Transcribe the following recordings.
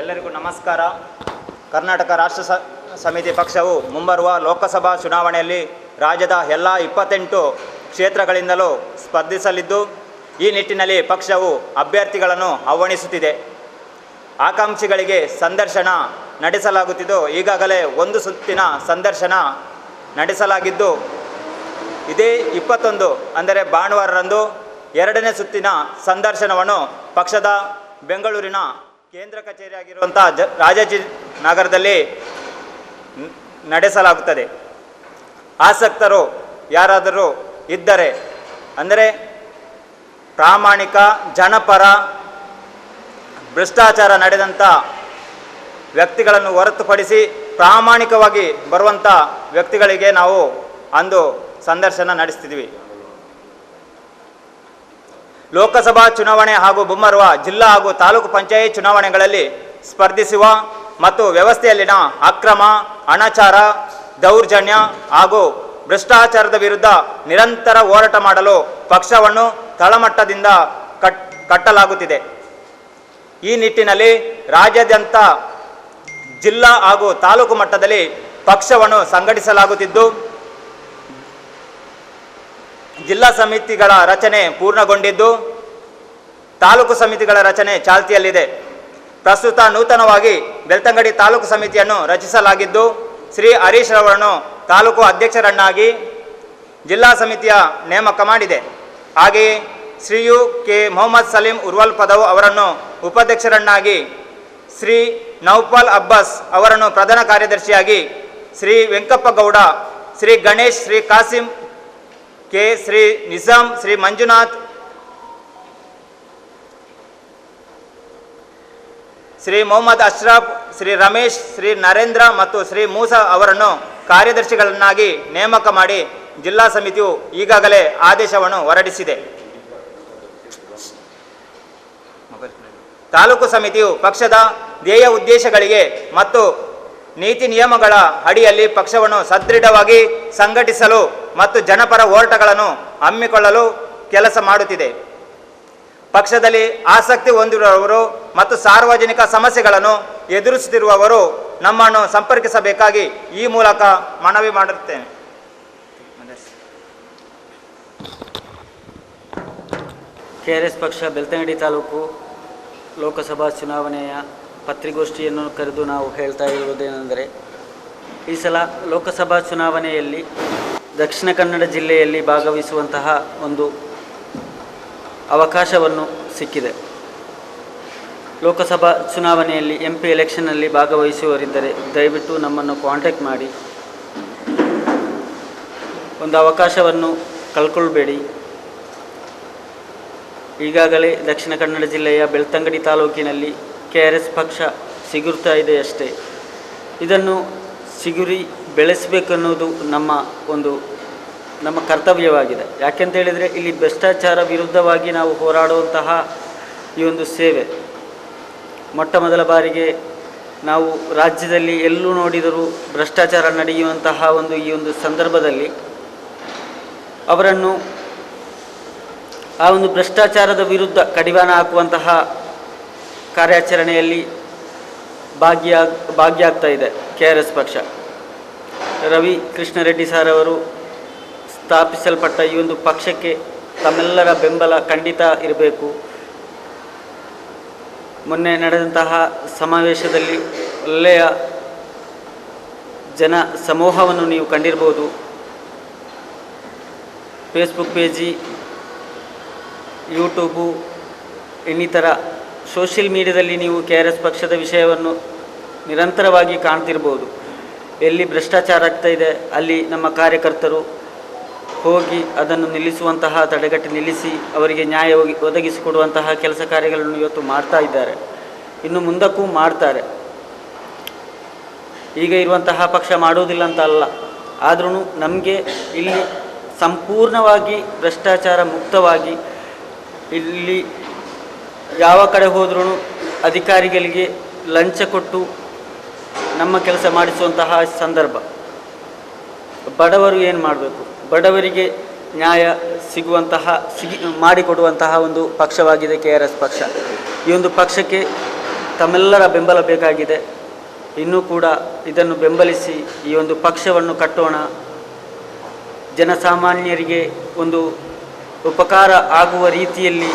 ಎಲ್ಲರಿಗೂ ನಮಸ್ಕಾರ. ಕರ್ನಾಟಕ ರಾಷ್ಟ್ರ ಸಮಿತಿ ಪಕ್ಷವು ಮುಂಬರುವ ಲೋಕಸಭಾ ಚುನಾವಣೆಯಲ್ಲಿ ರಾಜ್ಯದ ಎಲ್ಲ ಇಪ್ಪತ್ತೆಂಟು ಕ್ಷೇತ್ರಗಳಿಂದಲೂ ಸ್ಪರ್ಧಿಸಲಿದ್ದು, ಈ ನಿಟ್ಟಿನಲ್ಲಿ ಪಕ್ಷವು ಅಭ್ಯರ್ಥಿಗಳನ್ನು ಆಹ್ವಾನಿಸುತ್ತಿದೆ. ಆಕಾಂಕ್ಷಿಗಳಿಗೆ ಸಂದರ್ಶನ ನಡೆಸಲಾಗುತ್ತಿದ್ದು, ಈಗಾಗಲೇ ಒಂದು ಸುತ್ತಿನ ಸಂದರ್ಶನ ನಡೆಸಲಾಗಿದ್ದು, ಇದೇ ಇಪ್ಪತ್ತೊಂದು ಅಂದರೆ ಭಾನುವಾರರಂದು ಎರಡನೇ ಸುತ್ತಿನ ಸಂದರ್ಶನವನ್ನು ಪಕ್ಷದ ಬೆಂಗಳೂರಿನ ಕೇಂದ್ರ ಜ, ರಾಜಾಜಿ ನಗರದಲ್ಲಿ ನಡೆಸಲಾಗುತ್ತದೆ. ಆಸಕ್ತರು ಯಾರಾದರೂ ಇದ್ದರೆ, ಅಂದರೆ ಪ್ರಾಮಾಣಿಕ ಜನಪರ ಭ್ರಷ್ಟಾಚಾರ ನಡೆದಂಥ ವ್ಯಕ್ತಿಗಳನ್ನು ಹೊರತುಪಡಿಸಿ ಪ್ರಾಮಾಣಿಕವಾಗಿ ಬರುವಂಥ ವ್ಯಕ್ತಿಗಳಿಗೆ ನಾವು ಅಂದು ಸಂದರ್ಶನ ನಡೆಸ್ತಿದ್ವಿ. ಲೋಕಸಭಾ ಚುನಾವಣೆ ಹಾಗೂ ಬುಮ್ಮರುವ ಜಿಲ್ಲಾ ಹಾಗೂ ತಾಲೂಕು ಪಂಚಾಯತ್ ಚುನಾವಣೆಗಳಲ್ಲಿ ಸ್ಪರ್ಧಿಸುವ ಮತ್ತು ವ್ಯವಸ್ಥೆಯಲ್ಲಿನ ಅಕ್ರಮ, ಅನಾಚಾರ, ದೌರ್ಜನ್ಯ ಹಾಗೂ ಭ್ರಷ್ಟಾಚಾರದ ವಿರುದ್ಧ ನಿರಂತರ ಹೋರಾಟ ಮಾಡಲು ಪಕ್ಷವನ್ನು ತಳಮಟ್ಟದಿಂದ ಕಟ್, ಕಟ್ಟಲಾಗುತ್ತಿದೆ. ಈ ನಿಟ್ಟಿನಲ್ಲಿ ರಾಜ್ಯಾದ್ಯಂತ ಜಿಲ್ಲಾ ಹಾಗೂ ತಾಲೂಕು ಮಟ್ಟದಲ್ಲಿ ಪಕ್ಷವನ್ನು ಸಂಘಟಿಸಲಾಗುತ್ತಿದ್ದು ಜಿಲ್ಲಾ ಸಮಿತಿಗಳ ರಚನೆ ಪೂರ್ಣಗೊಂಡಿದ್ದು, ತಾಲೂಕು ಸಮಿತಿಗಳ ರಚನೆ ಚಾಲ್ತಿಯಲ್ಲಿದೆ. ಪ್ರಸ್ತುತ ನೂತನವಾಗಿ ಬೆಳ್ತಂಗಡಿ ತಾಲೂಕು ಸಮಿತಿಯನ್ನು ರಚಿಸಲಾಗಿದ್ದು, ಶ್ರೀ ಹರೀಶ್ ರವರನ್ನು ತಾಲೂಕು ಅಧ್ಯಕ್ಷರನ್ನಾಗಿ ಜಿಲ್ಲಾ ಸಮಿತಿಯ ನೇಮಕ ಮಾಡಿದೆ. ಹಾಗೆಯೇ ಶ್ರೀಯು ಕೆ. ಮೊಹಮ್ಮದ್ ಸಲೀಂ ಉರ್ವಲ್ ಪದವು ಅವರನ್ನು ಉಪಾಧ್ಯಕ್ಷರನ್ನಾಗಿ ಶ್ರೀ ನೌಪಾಲ್ ಅಬ್ಬಾಸ್ ಅವರನ್ನು ಪ್ರಧಾನ ಕಾರ್ಯದರ್ಶಿಯಾಗಿ ಶ್ರೀ ವೆಂಕಪ್ಪ ಗೌಡ, ಶ್ರೀ ಗಣೇಶ್, ಶ್ರೀ ಕಾಸಿಂ ಕೆ ಶ್ರೀ ನಿಜಾಂ ಶ್ರೀ ಮಂಜುನಾಥ್, ಶ್ರೀ ಮೊಹಮ್ಮದ್ ಅಶ್ರಫ್, ಶ್ರೀ ರಮೇಶ್, ಶ್ರೀ ನರೇಂದ್ರ ಮತ್ತು ಶ್ರೀ ಮೂಸಾ ಅವರನ್ನು ಕಾರ್ಯದರ್ಶಿಗಳನ್ನಾಗಿ ನೇಮಕ ಮಾಡಿ ಜಿಲ್ಲಾ ಸಮಿತಿಯು ಈಗಾಗಲೇ ಆದೇಶವನ್ನು ಹೊರಡಿಸಿದೆ. ತಾಲೂಕು ಸಮಿತಿಯು ಪಕ್ಷದ ಧ್ಯೇಯ ಉದ್ದೇಶಗಳಿಗೆ ಮತ್ತು ನೀತಿ ನಿಯಮಗಳ ಅಡಿಯಲ್ಲಿ ಪಕ್ಷವನ್ನು ಸದೃಢವಾಗಿ ಸಂಘಟಿಸಲು ಮತ್ತು ಜನಪರ ಹೋರಾಟಗಳನ್ನು ಹಮ್ಮಿಕೊಳ್ಳಲು ಕೆಲಸ ಮಾಡುತ್ತಿದೆ. ಪಕ್ಷದಲ್ಲಿ ಆಸಕ್ತಿ ಹೊಂದಿರುವವರು ಮತ್ತು ಸಾರ್ವಜನಿಕ ಸಮಸ್ಯೆಗಳನ್ನು ಎದುರಿಸುತ್ತಿರುವವರು ನಮ್ಮನ್ನು ಸಂಪರ್ಕಿಸಬೇಕಾಗಿ ಈ ಮೂಲಕ ಮನವಿ ಮಾಡುತ್ತೇನೆ ಕೆ ಆರ್ ಎಸ್ ಪಕ್ಷ ಬೆಳ್ತಂಗಡಿ ತಾಲೂಕು ಲೋಕಸಭಾ ಚುನಾವಣೆಯ ಪತ್ರಿಗೋಷ್ಠಿಯನ್ನು ಕರೆದು ನಾವು ಹೇಳ್ತಾ ಇರುವುದೇನೆಂದರೆ, ಈ ಸಲ ಲೋಕಸಭಾ ಚುನಾವಣೆಯಲ್ಲಿ ದಕ್ಷಿಣ ಕನ್ನಡ ಜಿಲ್ಲೆಯಲ್ಲಿ ಭಾಗವಹಿಸುವಂತಹ ಒಂದು ಅವಕಾಶವನ್ನು ಸಿಕ್ಕಿದೆ. ಲೋಕಸಭಾ ಚುನಾವಣೆಯಲ್ಲಿ ಎಂ ಪಿ ಎಲೆಕ್ಷನ್ನಲ್ಲಿ ಭಾಗವಹಿಸುವವರಿದ್ದರೆ ದಯವಿಟ್ಟು ನಮ್ಮನ್ನು ಕಾಂಟ್ಯಾಕ್ಟ್ ಮಾಡಿ. ಒಂದು ಅವಕಾಶವನ್ನು ಕಳ್ಕೊಳ್ಬೇಡಿ. ಈಗಾಗಲೇ ದಕ್ಷಿಣ ಕನ್ನಡ ಜಿಲ್ಲೆಯ ಬೆಳ್ತಂಗಡಿ ತಾಲೂಕಿನಲ್ಲಿ ಕೆ ಆರ್ ಎಸ್ ಪಕ್ಷ ಸಿಗುರ್ತಾ ಇದೆ ಅಷ್ಟೇ. ಇದನ್ನು ಸಿಗುರಿ ಬೆಳೆಸಬೇಕನ್ನೋದು ನಮ್ಮ ಒಂದು, ನಮ್ಮ ಕರ್ತವ್ಯವಾಗಿದೆ. ಯಾಕೆಂತ ಹೇಳಿದರೆ ಇಲ್ಲಿ ಭ್ರಷ್ಟಾಚಾರ ವಿರುದ್ಧವಾಗಿ ನಾವು ಹೋರಾಡುವಂತಹ ಈ ಒಂದು ಸೇವೆ. ಮೊಟ್ಟ ಮೊದಲ ಬಾರಿಗೆ ನಾವು ರಾಜ್ಯದಲ್ಲಿ ಎಲ್ಲೂ ನೋಡಿದರೂ ಭ್ರಷ್ಟಾಚಾರ ನಡೆಯುವಂತಹ ಒಂದು ಈ ಒಂದು ಸಂದರ್ಭದಲ್ಲಿ ಅವರನ್ನು ಆ ಒಂದು ಭ್ರಷ್ಟಾಚಾರದ ವಿರುದ್ಧ ಕಡಿವಾಣ ಹಾಕುವಂತಹ ಕಾರ್ಯಾಚರಣೆಯಲ್ಲಿ ಭಾಗಿಯಾಗ ಭಾಗಿಯಾಗ್ತಾ ಇದೆ ಕೆ ಆರ್ ಎಸ್ ಪಕ್ಷ. ರವಿ ಕೃಷ್ಣರೆಡ್ಡಿ ಸರ್ ಅವರು ಸ್ಥಾಪಿಸಲ್ಪಟ್ಟ ಈ ಒಂದು ಪಕ್ಷಕ್ಕೆ ತಮ್ಮೆಲ್ಲರ ಬೆಂಬಲ ಖಂಡಿತ ಇರಬೇಕು. ಮೊನ್ನೆ ನಡೆದಂತಹ ಸಮಾವೇಶದಲ್ಲಿ ಒಳ್ಳೆಯ ಜನ ಸಮೂಹವನ್ನು ನೀವು ಕಂಡಿರ್ಬೋದು. ಫೇಸ್ಬುಕ್ ಪೇಜಿ ಯೂಟ್ಯೂಬು ಇನ್ನಿತರ ಸೋಷಿಯಲ್ ಮೀಡಿಯಾದಲ್ಲಿ ನೀವು ಕೆ ಆರ್ ಎಸ್ ಪಕ್ಷದ ವಿಷಯವನ್ನು ನಿರಂತರವಾಗಿ ಕಾಣ್ತಿರ್ಬೋದು. ಎಲ್ಲಿ ಭ್ರಷ್ಟಾಚಾರ ಆಗ್ತಾ ಇದೆ, ಅಲ್ಲಿ ನಮ್ಮ ಕಾರ್ಯಕರ್ತರು ಹೋಗಿ ಅದನ್ನು ನಿಲ್ಲಿಸುವಂತಹ, ತಡೆಗಟ್ಟಿ ನಿಲ್ಲಿಸಿ ಅವರಿಗೆ ನ್ಯಾಯ ಒದಗಿಸಿಕೊಡುವಂತಹ ಕೆಲಸ ಕಾರ್ಯಗಳನ್ನು ಇವತ್ತು ಮಾಡ್ತಾ ಇದ್ದಾರೆ. ಇನ್ನು ಮುಂದಕ್ಕೂ ಮಾಡ್ತಾರೆ. ಈಗ ಇರುವಂತಹ ಪಕ್ಷ ಮಾಡುವುದಿಲ್ಲ ಅಂತ ಅಲ್ಲ. ಆದ್ರೂ ನಮಗೆ ಇಲ್ಲಿ ಸಂಪೂರ್ಣವಾಗಿ ಭ್ರಷ್ಟಾಚಾರ ಮುಕ್ತವಾಗಿ ಇಲ್ಲಿ ಯಾವ ಕಡೆ ಹೋದ್ರೂ ಅಧಿಕಾರಿಗಳಿಗೆ ಲಂಚ ಕೊಟ್ಟು ನಮ್ಮ ಕೆಲಸ ಮಾಡಿಸುವಂತಹ ಸಂದರ್ಭ. ಬಡವರು ಏನು ಮಾಡಬೇಕು? ಬಡವರಿಗೆ ನ್ಯಾಯ ಸಿಗುವಂತಹ, ಸಿಗಿ, ಮಾಡಿಕೊಡುವಂತಹ ಒಂದು ಪಕ್ಷವಾಗಿದೆ ಕೆ ಆರ್ ಎಸ್ ಪಕ್ಷ. ಈ ಒಂದು ಪಕ್ಷಕ್ಕೆ ತಮ್ಮೆಲ್ಲರ ಬೆಂಬಲ ಬೇಕಾಗಿದೆ. ಇನ್ನೂ ಕೂಡ ಇದನ್ನು ಬೆಂಬಲಿಸಿ ಈ ಒಂದು ಪಕ್ಷವನ್ನು ಕಟ್ಟೋಣ. ಜನಸಾಮಾನ್ಯರಿಗೆ ಒಂದು ಉಪಕಾರ ಆಗುವ ರೀತಿಯಲ್ಲಿ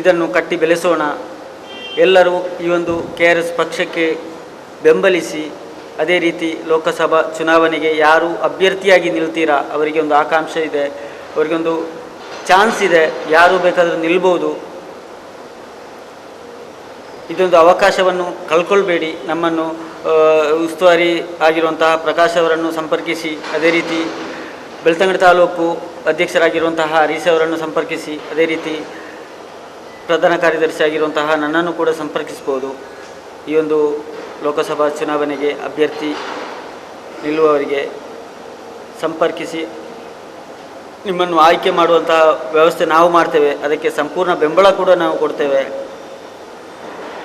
ಇದನ್ನು ಕಟ್ಟಿ ಬೆಳೆಸೋಣ. ಎಲ್ಲರೂ ಈ ಒಂದು ಕೆ ಆರ್ ಎಸ್ ಪಕ್ಷಕ್ಕೆ ಬೆಂಬಲಿಸಿ, ಅದೇ ರೀತಿ ಲೋಕಸಭಾ ಚುನಾವಣೆಗೆ ಯಾರು ಅಭ್ಯರ್ಥಿಯಾಗಿ ನಿಲ್ತೀರಾ? ಅವರಿಗೆ ಒಂದು ಆಕಾಂಕ್ಷೆ ಇದೆ ಅವರಿಗೊಂದು ಚಾನ್ಸ್ ಇದೆ, ಯಾರು ಬೇಕಾದರೂ ನಿಲ್ಬೋದು. ಇದೊಂದು ಅವಕಾಶವನ್ನು ಕಳ್ಕೊಳ್ಬೇಡಿ. ನಮ್ಮನ್ನು ಉಸ್ತುವಾರಿ ಆಗಿರುವಂತಹ ಪ್ರಕಾಶ್ ಅವರನ್ನು ಸಂಪರ್ಕಿಸಿ, ಅದೇ ರೀತಿ ಬೆಳ್ತಂಗಡಿ ತಾಲೂಕು ಅಧ್ಯಕ್ಷರಾಗಿರುವಂತಹ ಹರೀಶ್ ಅವರನ್ನು ಸಂಪರ್ಕಿಸಿ, ಅದೇ ರೀತಿ ಪ್ರಧಾನ ಕಾರ್ಯದರ್ಶಿ ಆಗಿರುವಂತಹ ನನ್ನನ್ನು ಕೂಡ ಸಂಪರ್ಕಿಸ್ಬೋದು ಈ ಒಂದು ಲೋಕಸಭಾ ಚುನಾವಣೆಗೆ ಅಭ್ಯರ್ಥಿ ನಿಲ್ಲುವವರಿಗೆ ಸಂಪರ್ಕಿಸಿ ನಿಮ್ಮನ್ನು ಆಯ್ಕೆ ಮಾಡುವಂತಹ ವ್ಯವಸ್ಥೆ ನಾವು ಮಾಡ್ತೇವೆ. ಅದಕ್ಕೆ ಸಂಪೂರ್ಣ ಬೆಂಬಲ ಕೂಡ ನಾವು ಕೊಡ್ತೇವೆ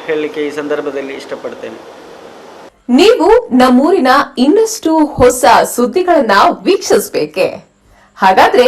ಹೇಳಲಿಕ್ಕೆ ಈ ಸಂದರ್ಭದಲ್ಲಿ ಇಷ್ಟಪಡ್ತೇನೆ. ನೀವು ನಮ್ಮೂರಿನ ಇನ್ನಷ್ಟು ಹೊಸ ಸುದ್ದಿಗಳನ್ನ ವೀಕ್ಷಿಸಬೇಕೆ? ಹಾಗಾದ್ರೆ